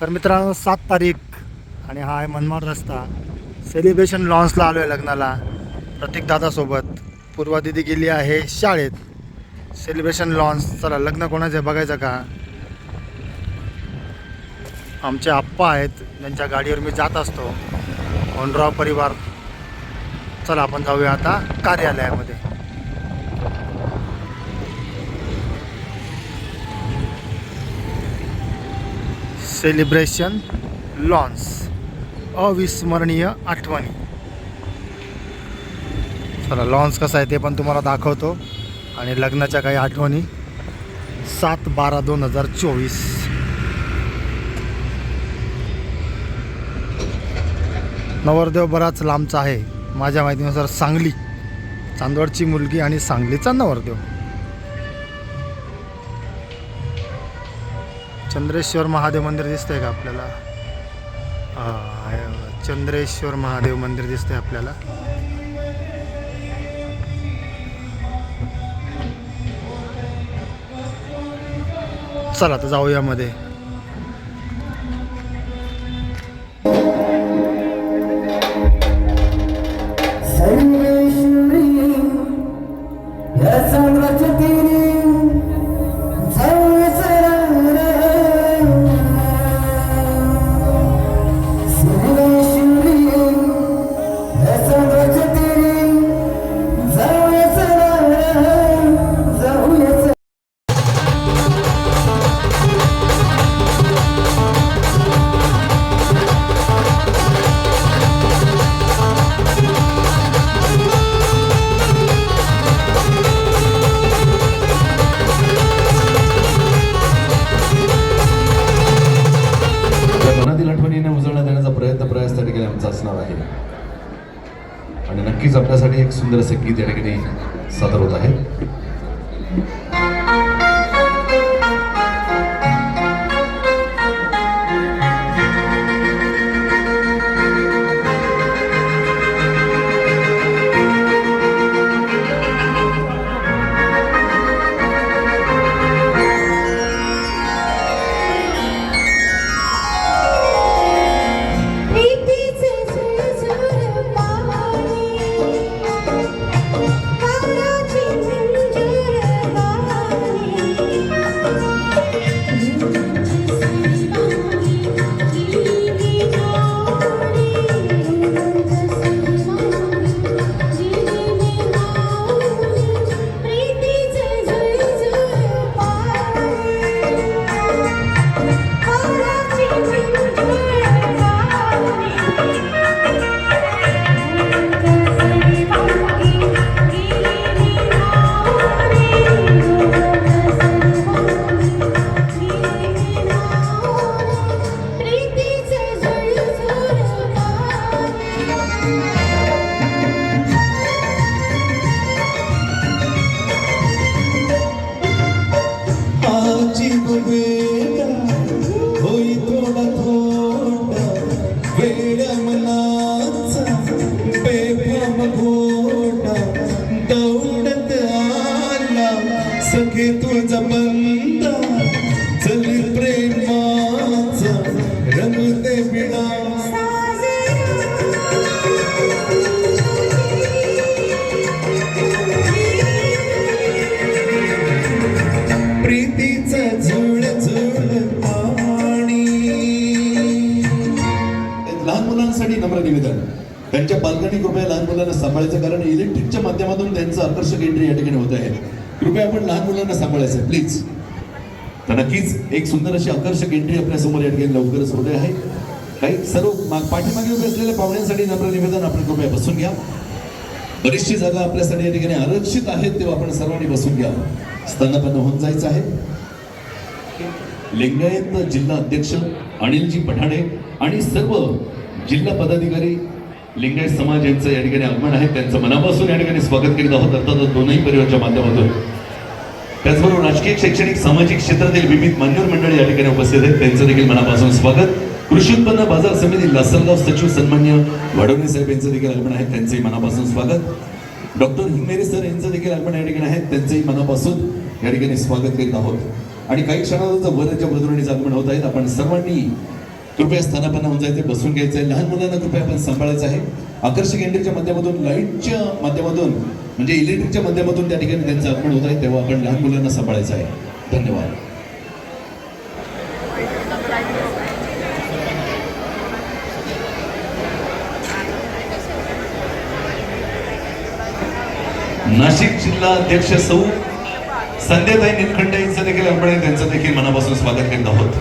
तर मित्रांनो सात तारीख आणि हा आहे मनमाड रस्ता. सेलिब्रेशन लॉन्सला आलो आहे लग्नाला. प्रतीक दादासोबत. पूर्वा दिदी गेली आहे शाळेत. सेलिब्रेशन लॉन्स चला लग्न कोणाचं आहे बघायचं का? आमचे आप्पा आहेत. ज्यांच्या गाडीवर मी जात असतो. होंडराव परिवार. चला आपण जाऊया आता कार्यालयामध्ये. Celebration lawns. अविस्मरणीय आठवणी. चला लॉन्स कसं आहे ते पण तुम्हाला दाखवतो. आणि लग्नाच्या काही आठवणी. सात बारा दोन हजार चोवीस. नवरदेव बराच लांबचा आहे. माझ्या माहितीनुसार सांगली. चांदवडची मुलगी आणि सांगलीचा नवरदेव. चंद्रेश्वर महादेव मंदिर दिसतंय का आपल्याला? चंद्रेश्वर महादेव मंदिर दिसतंय आपल्याला. चला तर जाऊया मध्ये. सर्वेश्वरी आपल्यासाठी एक सुंदर असं गीत या ठिकाणी सादर होत आहे. बंदा. चल प्रेमाचा रंग दे प्रीतीचा झुळ झुळ पाणी. लहान मुलांसाठी नम्र निवेदन. त्यांच्या पालकांनी कृपया लहान मुलांना सांभाळायचं कारण इलेक्ट्रिकच्या माध्यमातून त्यांचं आकर्षक एंट्री या ठिकाणी होत आहे. कृपया आपण लहान मुलांना सांभाळायचं प्लीज तर नक्कीच एक सुंदर अशी आकर्षक एंट्री आपल्यासमोर या ठिकाणी लवकरच होते आहे. काही सर्व माग- पाठीमागे उभे असलेल्या पाहुण्यांसाठी नम्र निवेदन आपण कृपया बसून घ्या. बरीचशी जागा आपल्यासाठी या ठिकाणी आरक्षित आहेत तेव्हा आपण सर्वांनी बसून घ्या. स्तनपन्न होऊन जायचं आहे. लिंगायत जिल्हा अध्यक्ष अनिलजी पठाणे आणि सर्व जिल्हा पदाधिकारी लिंगायत समाज यांचं या ठिकाणी आगमन आहे. त्यांचं मनापासून या ठिकाणी स्वागत करीत आहोत अर्थात दोनही परिवारच्या माध्यमातून. त्याचबरोबर राजकीय शैक्षणिक सामाजिक क्षेत्रातील विविध मान्यवर मंडळी या ठिकाणी उपस्थित आहेत. त्यांचं देखील मनापासून स्वागत. कृषी उत्पन्न बाजार समिती लासलगाव सचिव सन्मान्य वाढवणे साहेब यांचं देखील आगमन आहे. त्यांचंही मनापासून स्वागत. डॉक्टर हिंगमेरे सर यांचं देखील आगमन या ठिकाणी आहे. त्यांचंही मनापासून या ठिकाणी स्वागत करीत आहोत. आणि काही क्षणातच वरच्या बदरुणीचं आगमन होत आहेत आपण सर्वांनी कृपया स्थानापन्न होऊन जायचं बसून घ्यायचंय. लहान मुलांना कृपया आपण सांभाळायचं आहे. आकर्षक एंट्रीच्या माध्यमातून लाईटच्या माध्यमातून म्हणजे इलेक्ट्रिकच्या माध्यमातून त्या ठिकाणी त्यांचं आगमन होत आहे तेव्हा आपण लहान मुलांना सांभाळायचं आहे. धन्यवाद. नाशिक जिल्हा अध्यक्ष सौ संध्याताई निलखंडे यांचं देखील आपण त्यांचं देखील मनापासून स्वागत करीत आहोत.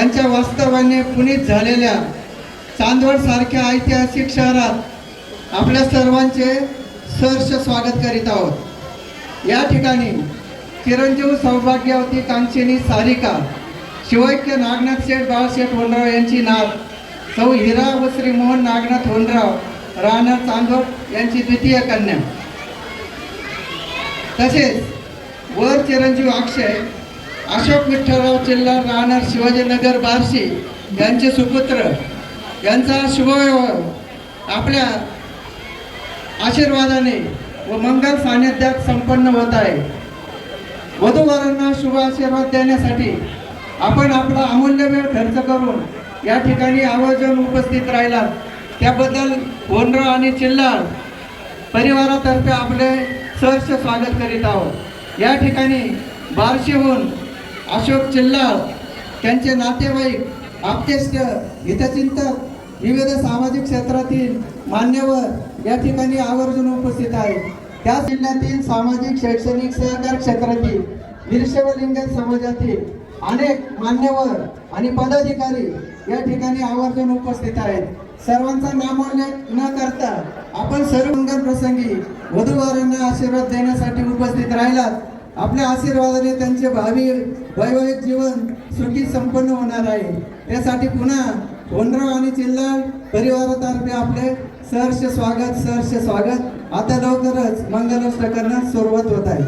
यांच्या वास्तवाने पुनीत झालेल्या चांदवडसारख्या ऐतिहासिक शहरात आपल्या सर्वांचे सहर्ष स्वागत करीत आहोत. या ठिकाणी चिरंजीव सौभाग्यवती कांक्षिणी सारिका शिवैक्य नागनाथ शेठ बाळशेठ होनराव यांची नात सौ हिरा व श्री मोहन नागनाथ होनराव राहणार चांदवड यांची द्वितीय कन्या. तसेच वर चिरंजीव अक्षय अशोक विठ्ठलराव चिल्लर राहणार शिवाजीनगर बार्शी यांचे सुपुत्र. यांचा शुभविवाह आपल्या आशीर्वादाने व मंगल सानिध्यात संपन्न होत आहे. वधूवरांना शुभ आशीर्वाद देण्यासाठी आपण आपला अमूल्य वेळ खर्च करून या ठिकाणी आवर्जून उपस्थित राहिला त्याबद्दल होनराव आणि चिल्लाळ परिवारातर्फे आपले सहर्ष स्वागत करीत आहोत. या ठिकाणी बार्शीहून अशोक चिल्लाळ त्यांचे नातेवाईक आपतेष्ट हितचिंतक विविध सामाजिक क्षेत्रातील मान्यवर या ठिकाणी आवर्जून उपस्थित आहेत. त्या जिल्ह्यातील सामाजिक शैक्षणिक सहकार क्षेत्रातील वीरशैवलिंग समाजातील अनेक मान्यवर आणि पदाधिकारी या ठिकाणी आवर्जून उपस्थित आहेत. सर्वांचा नामोल्लेख न करता आपण सर्व मंगल प्रसंगी वधूवरांना आशीर्वाद देण्यासाठी उपस्थित राहिलात. आपल्या आशीर्वादाने त्यांचे भावी वैवाहिक जीवन सुखी संपन्न होणार आहे. त्यासाठी पुन्हा होनराव आणि चिल्ला परिवारातर्फे आपले सहर्ष स्वागत सहर्ष स्वागत. आता लवकरच मंगलाष्टकांना सुरुवात होत आहे.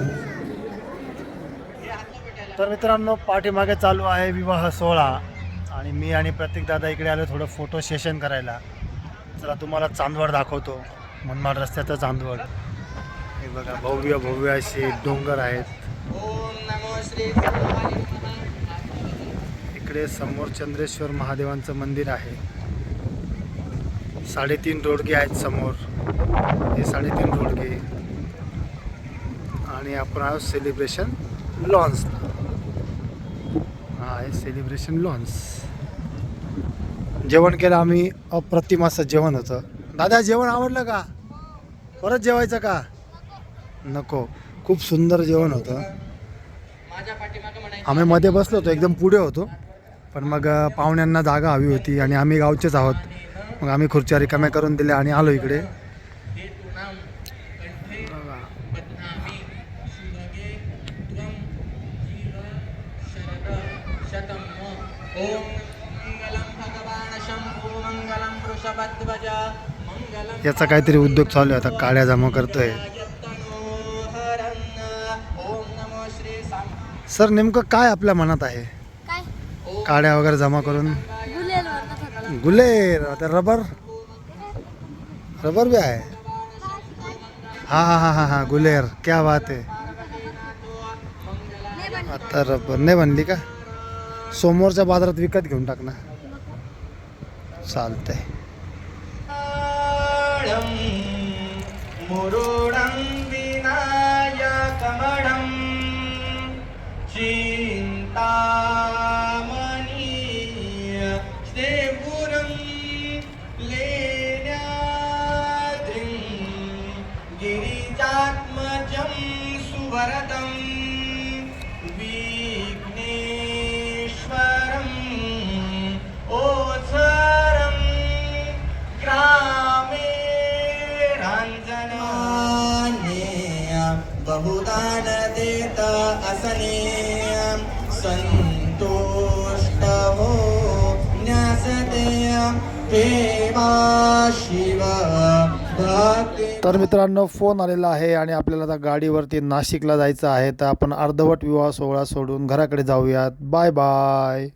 तर मित्रांनो पाठीमागे चालू आहे विवाह सोहळा. आणि मी आणि प्रत्येक दादा इकडे आलो थोडं फोटो सेशन करायला. चला तुम्हाला चांदवड दाखवतो. मनमाड रस्त्याचं चांदवड. हे बघा भव्य भव्य असे डोंगर आहेत. इकडे समोर चंद्रेश्वर महादेवांचं मंदिर आहे. साडेतीन रोडगे आहेत समोर. हे साडेतीन रोडगे. आणि आपण आहोत सेलिब्रेशन लॉन्स हा आहे सेलिब्रेशन लॉन्स जेवण केलं आम्ही अप्रतिम असं जेवण होतं. दादा जेवण आवडलं का? परत जेवायचं का? नको. खूप सुंदर जेवण होतं. आम्ही मध्ये बसलो होतो एकदम पुढे होतो. पण मग पाहुण्यांना जागा हवी होती आणि आम्ही गावचेच आहोत. मग आम्ही खुर्च्या रिकाम्या करून दिल्या आणि आलो इकडे. याचा काहीतरी उद्योग चालू आहे आता काळ्या जमा करतोय. सर नेमकं काय आपल्या मनात आहे? काय? काड्या वगैरे जमा करून? गुलेर आता रबर? रबर भी आहे? हा हा हा हा हा गुलेर क्या बात आहे. आता रबर नाही बनली का? समोरच्या बाजारात विकत घेऊन टाक ना. चालतंय. मुरुडं ยิ่งตา स्थान देत असने संतोष्ट हो न्यासते देवा शिव तर मित्रांनो फोन आलेला आहे आणि आपल्याला आता गाडीवरती नाशिकला जायचं आहे. तर आपण अर्धवट विवाह सोहळा सोडून घराकडे जाऊयात. Bye bye.